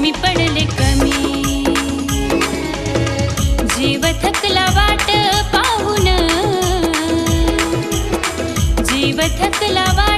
मी पडले कमी. जीव थकला वाट पाहून. जीव थकला वाट